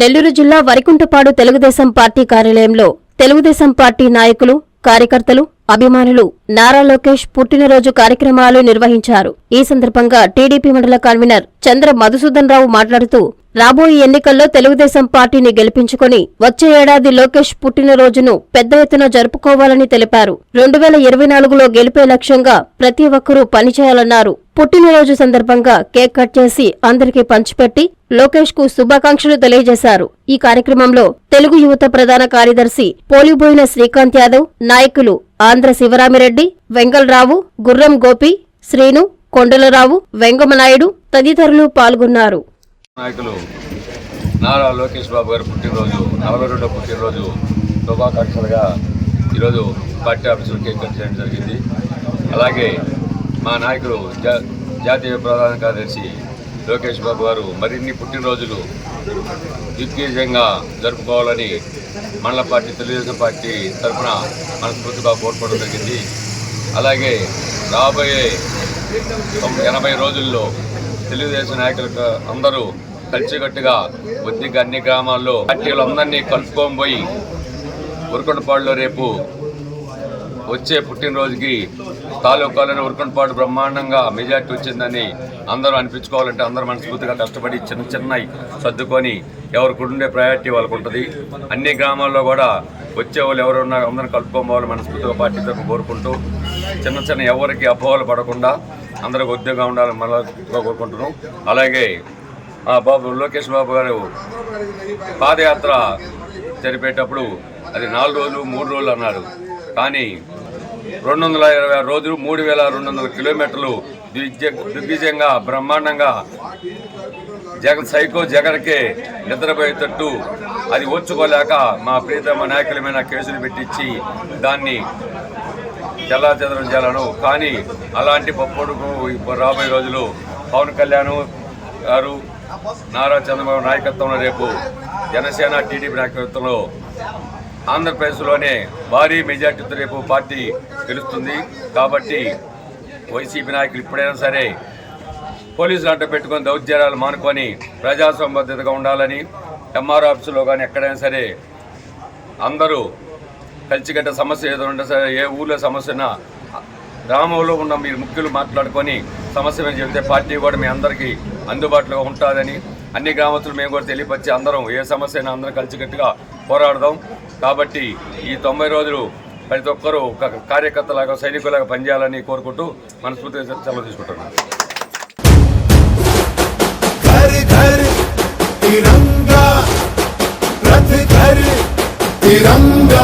నెల్లూరు జిల్లా వరికుంటపాడు తెలుగుదేశం పార్టీ కార్యాలయంలో తెలుగుదేశం పార్టీ నాయకులు కార్యకర్తలు అభిమానులు నారా లోకేష్ పుట్టినరోజు కార్యక్రమాలు నిర్వహించారు. ఈ సందర్భంగా టీడీపీ మండల కన్వీనర్ చంద్ర మధుసూదన్ రావు మాట్లాడుతూ రాబోయే ఎన్నికల్లో తెలుగుదేశం పార్టీని గెలిపించుకుని వచ్చే ఏడాది లోకేష్ పుట్టినరోజును పెద్ద ఎత్తున జరుపుకోవాలని తెలిపారు. రెండు వేల ఇరవై నాలుగులో గెలిపే లక్ష్యంగా ప్రతి ఒక్కరూ పనిచేయాలన్నారు. పుట్టినరోజు సందర్భంగా కేక్ కట్ చేసి అందరికీ పంచిపెట్టి లోకేష్కు శుభాకాంక్షలు తెలియజేశారు. ఈ కార్యక్రమంలో తెలుగు యువత ప్రధాన కార్యదర్శి పోలిబోయిన శ్రీకాంత్ యాదవ్ నాయకులు ఆంధ్ర శివరామిరెడ్డి వెంగళరావు గుర్రం గోపి శ్రీను కొండలరావు వెంగమనాయుడు తదితరులు పాల్గొన్నారు. నాయకులు నారా లోకేష్ బాబు గారు పుట్టినరోజు నలభై రెండో పుట్టినరోజు శుభాకాంక్షలుగా ఈరోజు పార్టీ ఆఫీసులో కేక్ కట్ చేయడం జరిగింది. అలాగే మా నాయకులు జాతీయ ప్రధాన కార్యదర్శి లోకేష్ బాబు గారు మరిన్ని పుట్టినరోజులు దిగ్విజయంగా జరుపుకోవాలని మండల పార్టీ తెలుగుదేశం పార్టీ తరఫున మనస్ఫూర్తిగా కోరుకోవడం జరిగింది. అలాగే రాబోయే తొంభై ఎనభై రోజుల్లో తెలుగుదేశం నాయకులకు అందరూ కలిసికట్టుగా కొద్దిగా అన్ని గ్రామాల్లో పార్టీలు అందరినీ కలుపుకొని పోయి ఉరకొండపాడులో రేపు వచ్చే పుట్టినరోజుకి తాలూకాలను ఉరుకొండపాడు బ్రహ్మాండంగా మెజార్టీ వచ్చిందని అందరూ అనిపించుకోవాలంటే అందరూ మనస్ఫూర్తిగా కష్టపడి చిన్న చిన్నవి సర్దుకొని ఎవరికి ఉండే ప్రయారిటీ వాళ్ళకు ఉంటుంది అన్ని గ్రామాల్లో కూడా వచ్చే వాళ్ళు ఎవరు ఉన్నా అందరూ కలుపుకోవాలి మనస్ఫూర్తిగా పార్టీ తరఫు కోరుకుంటూ చిన్న చిన్న ఎవరికి అపోహలు పడకుండా అందరూ ఉద్యోగం ఉండాలని మనస్ఫూర్తిగా కోరుకుంటున్నాం. అలాగే ఆ బాబు లోకేష్ బాబు గారు పాదయాత్ర జరిపేటప్పుడు అది నాలుగు రోజులు మూడు రోజులు అన్నారు కానీ రెండు వందల ఇరవై ఆరు రోజులు మూడు వేల రెండు వందల కిలోమీటర్లు దిగ్విజయ దిగ్విజయంగా బ్రహ్మాండంగా జగన్ సైకో జగన్కే నిద్రపోయేటట్టు అది ఓర్చుకోలేక మా ప్రీతమ నాయకులమైన కేసులు పెట్టించి దాన్ని చెల్లాచెదరం చేయాలను. కానీ అలాంటి పప్పుడుకు రాబోయే రోజులు పవన్ కళ్యాణ్ గారు నారా చంద్రబాబు నాయకత్వంలో రేపు జనసేన టీడీపీ నాయకత్వంలో ఆంధ్రప్రదేశ్లోనే భారీ మెజార్టీతో రేపు పార్టీ గెలుస్తుంది. కాబట్టి వైసీపీ నాయకులు ఇప్పుడైనా సరే పోలీసులు అంట పెట్టుకొని దౌర్జన్యాలు మానుకొని ప్రజాసంబద్ధతగా ఉండాలని ఎంఆర్ ఆఫీసులో కానీ ఎక్కడైనా సరే అందరూ కలిసికట్ట సమస్య ఏదో ఉంటే సరే ఏ ఊర్లో సమస్య ఉన్నా గ్రామంలో ఉన్న మీరు ముఖ్యులు మాట్లాడుకొని సమస్య మీద చెబితే పార్టీ కూడా మీ అందరికీ అందుబాటులో ఉంటుందని అన్ని గ్రామస్తులు మేము కూడా తెలియపరిచి అందరం ఏ సమస్య అయినా అందరం కలిసికట్టుగా పోరాడదాం కాబట్టి ఈ తొంభై రోజులు ప్రతి ఒక్కరూ ఒక కార్యకర్తలాగా సైనికులాగా పనిచేయాలని కోరుకుంటూ మనస్ఫూర్తిగా సెలవు తీసుకుంటున్నాను घर घर तिरंगा रथ घर तिरंगा